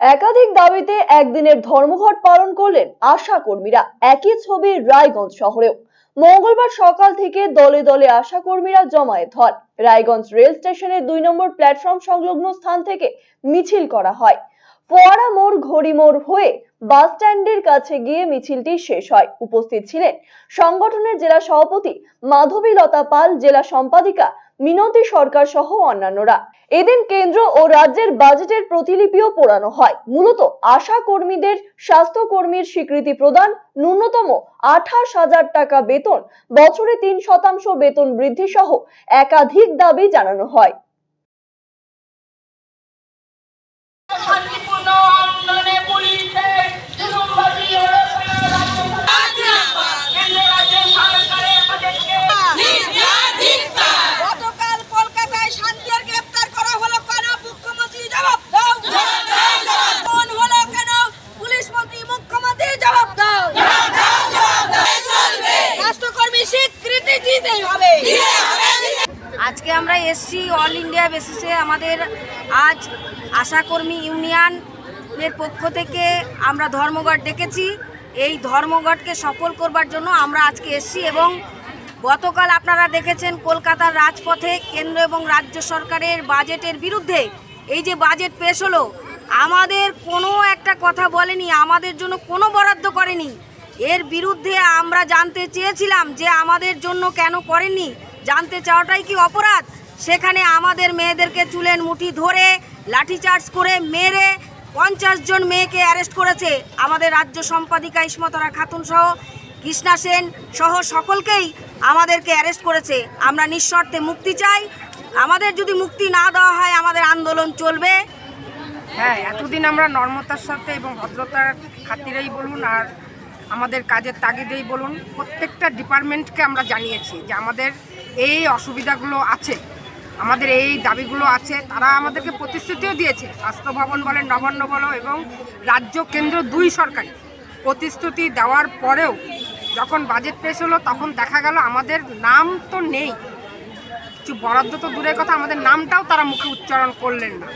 একাধিক দাবিতে একদিনের ধর্মঘট পালন করলেন আশা কর্মীরা। একই ছবি রায়গঞ্জ শহরেও। মঙ্গলবার সকাল থেকে দলে দলে আশা কর্মীরা জমায়েত হন। রায়গঞ্জ রেল স্টেশনের দুই নম্বর প্ল্যাটফর্ম সংলগ্ন স্থান থেকে মিছিল করা হয়। ফোয়ারা মোড় ঘড়ি মোড় হয়ে বাস স্ট্যান্ডের কাছে গিয়ে মিছিলটি শেষ হয়। উপস্থিত ছিলেন সংগঠনের জেলা সভাপতি মাধবী লতা পাল, জেলা সম্পাদিকা মিনতি সরকার সহ অন্যান্যরা। এদিন কেন্দ্র ও রাজ্যের বাজেটের প্রতিলিপিও পোড়ানো হয়। মূলত আশা কর্মীদের, স্বাস্থ্য কর্মীর স্বীকৃতি প্রদান, ন্যূনতম আঠাশ হাজার টাকা বেতন, বছরে তিন শতাংশ বেতন বৃদ্ধি সহ একাধিক দাবি জানানো হয় শান্তিপূর্ণ আন্দোলনে পুলিশের জুলুমবাজি ও কেন্দ্র রাজ্যের সরকারের আমাদেরকে গতকাল কলকাতায় শান্তির গ্রেপ্তার করা হলো কেন মুখ্যমন্ত্রী জবাব দাও কোন হলো কেন পুলিশ মন্ত্রী মুখ্যমন্ত্রী জবাব দাও স্বাস্থ্যকর্মী স্বীকৃতি দিতেই হবে আজকে আমরা এসছি অল ইন্ডিয়া বেসিসে আমাদের আজ আশাকর্মী ইউনিয়নের পক্ষ থেকে আমরা ধর্মঘট ডেকেছি। এই ধর্মঘটকে সফল করবার জন্য আমরা আজকে এসছি এবং গতকাল আপনারা দেখেছেন কলকাতার রাজপথে কেন্দ্র এবং রাজ্য সরকারের বাজেটের বিরুদ্ধে। এই যে বাজেট পেশ হলো, আমাদের কোনো একটা কথা বলেনি, আমাদের জন্য কোনো বরাদ্দ করেনি। এর বিরুদ্ধে আমরা জানতে চেয়েছিলাম যে আমাদের জন্য কেন করেননি। জানতে চাওয়াটাই কি অপরাধ? সেখানে আমাদের মেয়েদেরকে চুলের মুঠি ধরে, লাঠিচার্জ করে মেরে পঞ্চাশ জন মেয়েকে অ্যারেস্ট করেছে আমাদের রাজ্য সম্পাদিকা ইসমতরা খাতুন সহ কৃষ্ণা সেন সহ সকলকেই আমাদেরকে অ্যারেস্ট করেছে। আমরা নিঃশর্তে মুক্তি চাই। আমাদের যদি মুক্তি না দেওয়া হয়, আমাদের আন্দোলন চলবে। হ্যাঁ এতদিন আমরা নর্মতার সাথে এবং ভদ্রতার খাতিরেই বলুন আর আমাদের কাজের তাগিদেই বলুন, প্রত্যেকটা ডিপার্টমেন্টকে আমরা জানিয়েছি যে আমাদের এই অসুবিধাগুলো আছে। আমাদের এই দাবিগুলো আছে। তারা আমাদেরকে প্রতিশ্রুতিও দিয়েছে। স্বাস্থ্য ভবন বলেন, নবান্ন বলো এবং রাজ্য কেন্দ্র দুই সরকারি। প্রতিশ্রুতি দেওয়ার পরেও যখন বাজেট পেশ হলো, তখন দেখা গেল আমাদের নাম তো নেই। কিছু বরাদ্দ তো দূরের কথা, আমাদের নামটাও তারা মুখে উচ্চারণ করলেন না।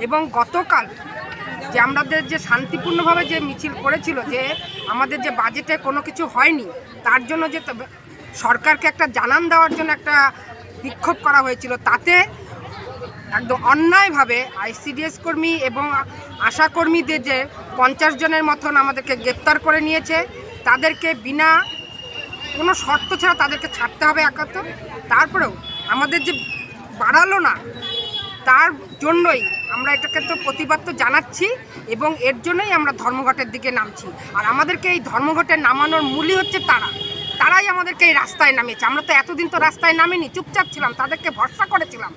এবং গতকাল যে আমাদের যে শান্তিপূর্ণভাবে যে মিছিল করেছিল যে আমাদের যে বাজেটে কোনো কিছু হয়নি, তার জন্য যে সরকারকে একটা জানান দেওয়ার জন্য একটা বিক্ষোভ করা হয়েছিল। তাতে একদম অন্যায়ভাবে আইসিডিএস কর্মী এবং আশা কর্মীদের যে পঞ্চাশ জনের মতন আমাদেরকে গ্রেপ্তার করে নিয়েছে, তাদেরকে বিনা কোনো শর্ত ছাড়া তাদেরকে ছাড়তে হবে একাত্তর। তারপরেও আমাদের যে বাড়ালো না, তার জন্যই আমরা এটাকে তো প্রতিবাদ তো জানাচ্ছি এবং এর জন্যই আমরা ধর্মঘটের দিকে নামছি। আর আমাদেরকে এই ধর্মঘটে নামানোর মূলই হচ্ছে তারা। তারাই আমাদেরকে এই রাস্তায় নামিয়েছে। আমরা তো এতদিন তো রাস্তায় নামিনি, চুপচাপ ছিলাম, তাদেরকে ভরসা করেছিলাম।